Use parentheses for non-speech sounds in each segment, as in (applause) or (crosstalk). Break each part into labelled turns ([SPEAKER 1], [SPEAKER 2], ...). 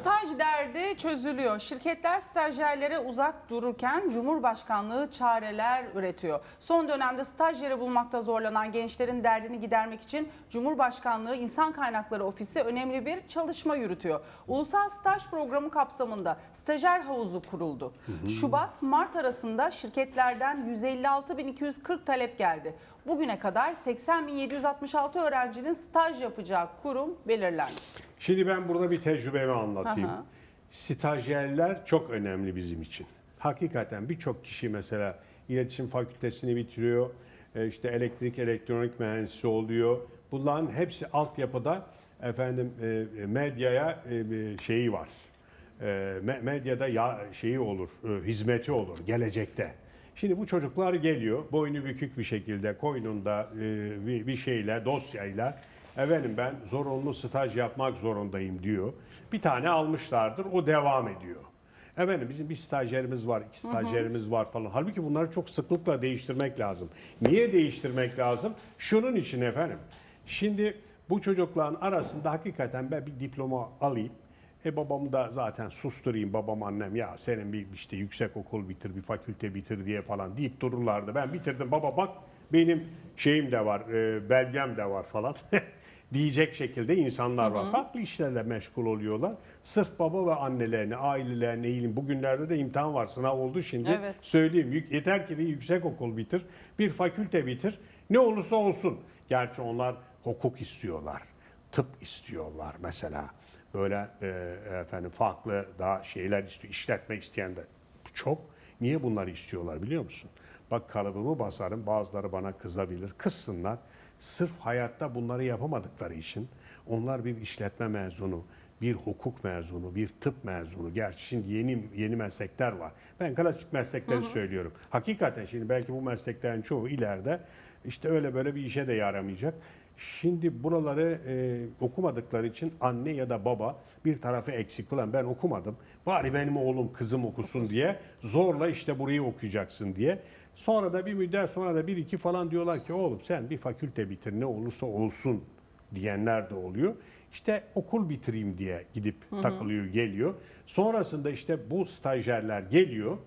[SPEAKER 1] Staj derdi çözülüyor. Şirketler stajyerlere uzak dururken Cumhurbaşkanlığı çareler üretiyor. Son dönemde staj yeri bulmakta zorlanan gençlerin derdini gidermek için Cumhurbaşkanlığı İnsan Kaynakları Ofisi önemli bir çalışma yürütüyor. Ulusal Staj Programı kapsamında stajyer havuzu kuruldu. Şubat-Mart arasında şirketlerden 156.240 talep geldi. Bugüne kadar 80.766 öğrencinin staj yapacağı kurum belirlendi.
[SPEAKER 2] Şimdi ben burada bir tecrübemi anlatayım.
[SPEAKER 1] Aha.
[SPEAKER 2] Stajyerler çok önemli bizim için. Hakikaten birçok kişi mesela iletişim fakültesini bitiriyor, e, işte elektrik elektronik mühendisi oluyor. Bunların hepsi altyapıda efendim e, medyaya e, bir şeyi var. Me- Medyada ya şeyi olur, hizmeti olur gelecekte. Şimdi bu çocuklar geliyor boynu bükük bir şekilde koynunda bir şeyle dosyayla efendim ben zorunlu staj yapmak zorundayım diyor. Bir tane almışlardır o devam ediyor. Efendim bizim bir stajyerimiz var, iki stajyerimiz var falan. Halbuki bunları çok sıklıkla değiştirmek lazım. Niye değiştirmek lazım? Şunun için efendim. Şimdi bu çocukların arasında hakikaten ben bir diploma alayım. E babamı da zaten susturayım babam annem ya senin bir işte yüksek okul bitir bir fakülte bitir diye falan deyip dururlardı. Ben bitirdim baba bak benim şeyim de var e, belgem de var falan (laughs) diyecek şekilde insanlar var. Farklı işlerle meşgul oluyorlar. Sırf baba ve annelerini, ailelerini eğilim. Bugünlerde de imtihan var sınav oldu şimdi.
[SPEAKER 1] Evet.
[SPEAKER 2] Söyleyeyim yeter ki bir yüksek okul bitir, bir fakülte bitir. Ne olursa olsun. Gerçi onlar hukuk istiyorlar, tıp istiyorlar mesela. Böyle e, efendim farklı daha şeyler istiyor. İşletmek isteyen de çok. Niye bunları istiyorlar biliyor musun? Bak kalıbımı basarım bazıları bana kızabilir. Kızsınlar. Sırf hayatta bunları yapamadıkları için onlar bir işletme mezunu, bir hukuk mezunu, bir tıp mezunu. Gerçi şimdi yeni yeni meslekler var. Ben klasik meslekleri söylüyorum. Hakikaten şimdi belki bu mesleklerin çoğu ileride işte öyle böyle bir işe de yaramayacak. Şimdi buraları e, okumadıkları için anne ya da baba bir tarafı eksik. Ulan ben okumadım. Bari benim oğlum kızım okusun diye zorla işte burayı okuyacaksın diye. Sonra da bir müddet sonra da bir iki falan diyorlar ki oğlum sen bir fakülte bitir ne olursa olsun diyenler de oluyor. İşte okul bitireyim diye gidip takılıyor geliyor. Sonrasında işte bu stajyerler geliyor.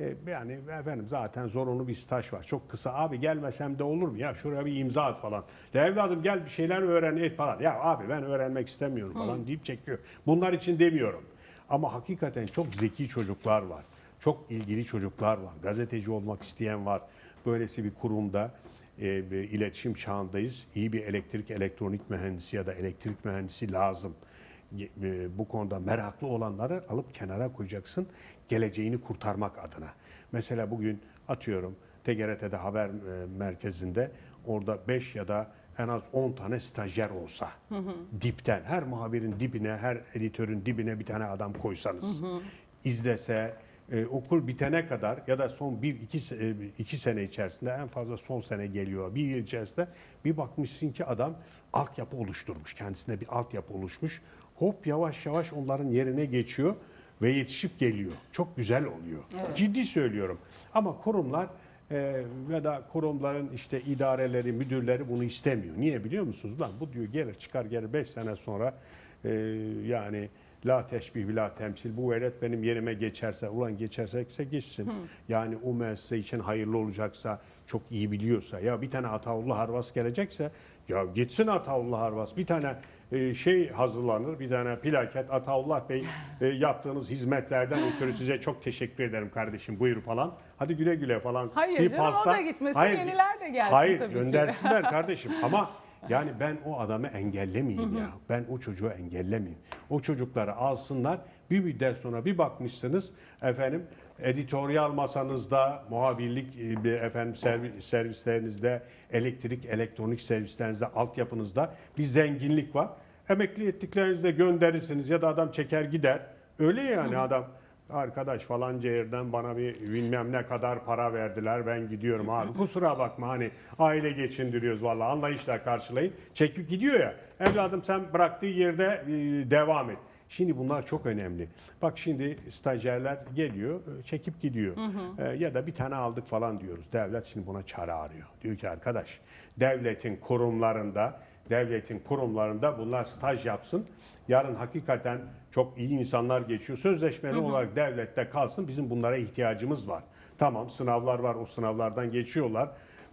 [SPEAKER 2] E, yani efendim zaten zorunlu bir staj var. Çok kısa abi gelmesem de olur mu? Ya şuraya bir imza at falan. Ya evladım gel bir şeyler öğren et falan. Ya abi ben öğrenmek istemiyorum falan deyip çekiyor. Bunlar için demiyorum. Ama hakikaten çok zeki çocuklar var. Çok ilgili çocuklar var. Gazeteci olmak isteyen var. Böylesi bir kurumda e, bir iletişim çağındayız. İyi bir elektrik elektronik mühendisi ya da elektrik mühendisi lazım. E, bu konuda meraklı olanları alıp kenara koyacaksın geleceğini kurtarmak adına. Mesela bugün atıyorum TGRT'de haber e, merkezinde orada 5 ya da en az 10 tane stajyer olsa dipten her muhabirin dibine her editörün dibine bir tane adam koysanız izlese e, okul bitene kadar ya da son bir iki, se- e, iki sene içerisinde en fazla son sene geliyor bir yıl içerisinde bir bakmışsın ki adam altyapı oluşturmuş kendisine bir altyapı oluşmuş hop yavaş yavaş onların yerine geçiyor ve yetişip geliyor. Çok güzel oluyor. Ciddi söylüyorum. Ama kurumlar e, ya da kurumların işte idareleri, müdürleri bunu istemiyor. Niye biliyor musunuz? Lan bu diyor gelir çıkar gelir 5 sene sonra e, yani la teşbih la temsil bu velet benim yerime geçerse ulan geçerse geçsin. Yani o müessese için hayırlı olacaksa çok iyi biliyorsa ya bir tane Ataullah Harvas gelecekse ya gitsin Ataullah Harvas bir tane e, şey hazırlanır bir tane plaket Ataullah Bey e, yaptığınız hizmetlerden ötürü size çok teşekkür ederim kardeşim buyur falan. Hadi güle güle falan.
[SPEAKER 1] Hayır canım, o da gitmesin, yeniler de gelsin
[SPEAKER 2] Hayır
[SPEAKER 1] tabii
[SPEAKER 2] göndersinler (laughs) kardeşim ama yani ben o adamı engellemeyeyim ya. Ben o çocuğu engellemeyeyim. O çocukları alsınlar. Bir müddet sonra bir bakmışsınız efendim editoryal masanızda, muhabirlik e, bir efendim servi- servislerinizde, elektrik, elektronik servislerinizde, altyapınızda bir zenginlik var. Emekli ettiklerinizi de gönderirsiniz ya da adam çeker gider. Öyle yani adam arkadaş falanca yerden bana bir bilmem ne kadar para verdiler ben gidiyorum abi. Kusura bakma hani aile geçindiriyoruz vallahi anlayışla karşılayın. Çekip gidiyor ya evladım sen bıraktığı yerde e, devam et. Şimdi bunlar çok önemli. Bak şimdi stajyerler geliyor, e, çekip gidiyor. E, ya da bir tane aldık falan diyoruz. Devlet şimdi buna çare arıyor. Diyor ki arkadaş, devletin kurumlarında devletin kurumlarında bunlar staj yapsın. Yarın hakikaten çok iyi insanlar geçiyor. Sözleşmeli olarak devlette kalsın. Bizim bunlara ihtiyacımız var. Tamam sınavlar var. O sınavlardan geçiyorlar.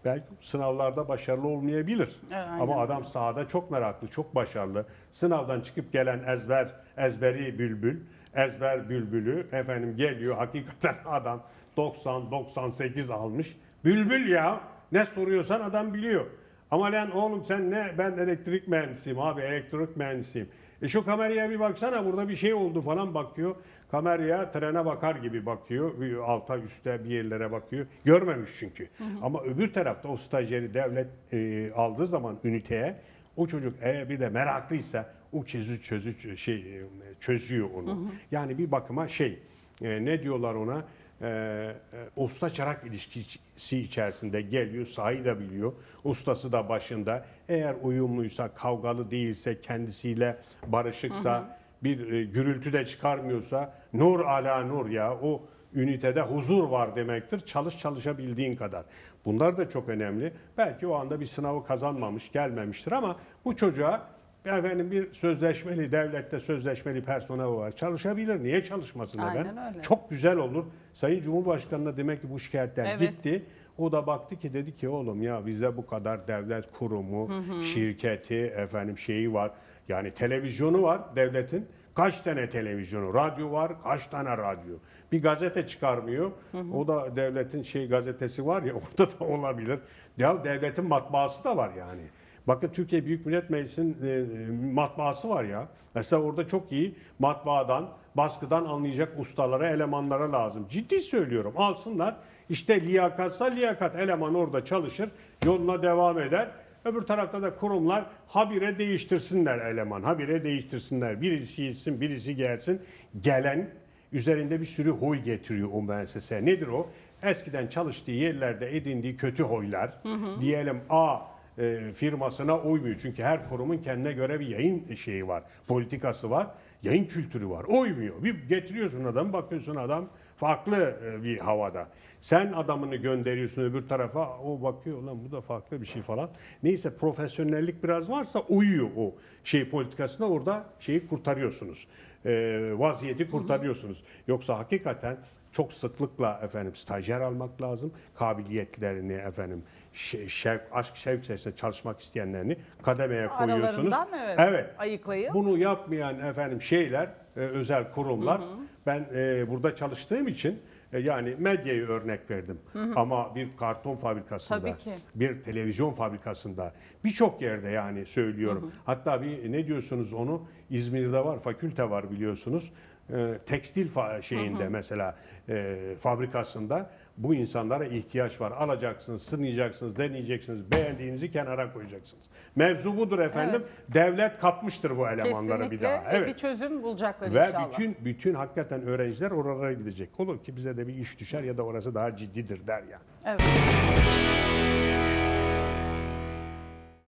[SPEAKER 2] Belki sınavlarda başarılı olmayabilir.
[SPEAKER 1] Aynen
[SPEAKER 2] Ama adam sahada çok meraklı, çok başarılı. Sınavdan çıkıp gelen ezber, ezberi bülbül, ezber bülbülü efendim geliyor. Hakikaten (laughs) adam 90-98 almış. Bülbül ya. Ne soruyorsan adam biliyor. Ama lan oğlum sen ne? Ben elektrik mühendisiyim abi, elektrik mühendisiyim. E şu kameraya bir baksana burada bir şey oldu falan bakıyor. Kameraya trene bakar gibi bakıyor. Alta üstte bir yerlere bakıyor. Görmemiş çünkü. Ama öbür tarafta o stajyeri devlet e, aldığı zaman üniteye o çocuk eğer bir de meraklıysa o çözü çözü şey e, çözüyor onu. Yani bir bakıma şey e, ne diyorlar ona? E, e, usta çırak ilişkisi içerisinde geliyor, sahayı da biliyor. Ustası da başında. Eğer uyumluysa, kavgalı değilse, kendisiyle barışıksa, bir e, gürültü de çıkarmıyorsa nur ala nur ya o ünitede huzur var demektir. Çalış çalışabildiğin kadar. Bunlar da çok önemli. Belki o anda bir sınavı kazanmamış, gelmemiştir ama bu çocuğa efendim bir sözleşmeli devlette sözleşmeli personel olarak çalışabilir. Niye çalışmasın
[SPEAKER 1] Aynen
[SPEAKER 2] efendim?
[SPEAKER 1] öyle.
[SPEAKER 2] Çok güzel olur. Sayın Cumhurbaşkanı'na demek ki bu şikayetler
[SPEAKER 1] Evet.
[SPEAKER 2] gitti. O da baktı ki dedi ki oğlum ya bizde bu kadar devlet kurumu, şirketi, efendim şeyi var. Yani televizyonu var devletin. Kaç tane televizyonu, radyo var, kaç tane radyo. Bir gazete çıkarmıyor. O da devletin şey gazetesi var ya (laughs) orada da olabilir. Ya devletin matbaası da var yani. Bakın Türkiye Büyük Millet Meclisi'nin e, e, matbaası var ya. Mesela orada çok iyi matbaadan, baskıdan anlayacak ustalara, elemanlara lazım. Ciddi söylüyorum. Alsınlar. İşte liyakatsa liyakat eleman orada çalışır, yoluna devam eder. Öbür tarafta da kurumlar habire değiştirsinler eleman. Habire değiştirsinler. Birisi gitsin, birisi gelsin. Gelen üzerinde bir sürü huy getiriyor o müessese. Nedir o? Eskiden çalıştığı yerlerde edindiği kötü huylar. Diyelim A e, firmasına uymuyor. Çünkü her kurumun kendine göre bir yayın şeyi var. Politikası var. Yayın kültürü var. Uymuyor. Bir getiriyorsun adam bakıyorsun adam farklı e, bir havada. Sen adamını gönderiyorsun öbür tarafa o bakıyor lan bu da farklı bir şey falan. Neyse profesyonellik biraz varsa uyuyor o şey politikasına orada şeyi kurtarıyorsunuz. E, vaziyeti kurtarıyorsunuz. Yoksa hakikaten çok sıklıkla efendim stajyer almak lazım. Kabiliyetlerini efendim şe- şevk, aşk şevk içerisinde çalışmak isteyenlerini kademeye koyuyorsunuz.
[SPEAKER 1] Aralarından evet,
[SPEAKER 2] Evet.
[SPEAKER 1] ayıklayıp.
[SPEAKER 2] Bunu yapmayan efendim şeyler, e, özel kurumlar. Ben e, burada çalıştığım için e, yani medyayı örnek verdim. Ama bir karton fabrikasında, bir televizyon fabrikasında, birçok yerde yani söylüyorum. Hatta bir ne diyorsunuz onu İzmir'de var, fakülte var biliyorsunuz. E, tekstil fa- şeyinde mesela e, fabrikasında bu insanlara ihtiyaç var. Alacaksınız, sınayacaksınız, deneyeceksiniz, beğendiğinizi kenara koyacaksınız. Mevzu budur efendim. Devlet kapmıştır bu elemanları bir
[SPEAKER 1] Kesinlikle
[SPEAKER 2] daha.
[SPEAKER 1] ve
[SPEAKER 2] Evet.
[SPEAKER 1] bir çözüm bulacaklar
[SPEAKER 2] Ve
[SPEAKER 1] inşallah.
[SPEAKER 2] bütün bütün hakikaten öğrenciler oralara gidecek. Olur ki bize de bir iş düşer ya da orası daha ciddidir der yani.
[SPEAKER 1] Evet.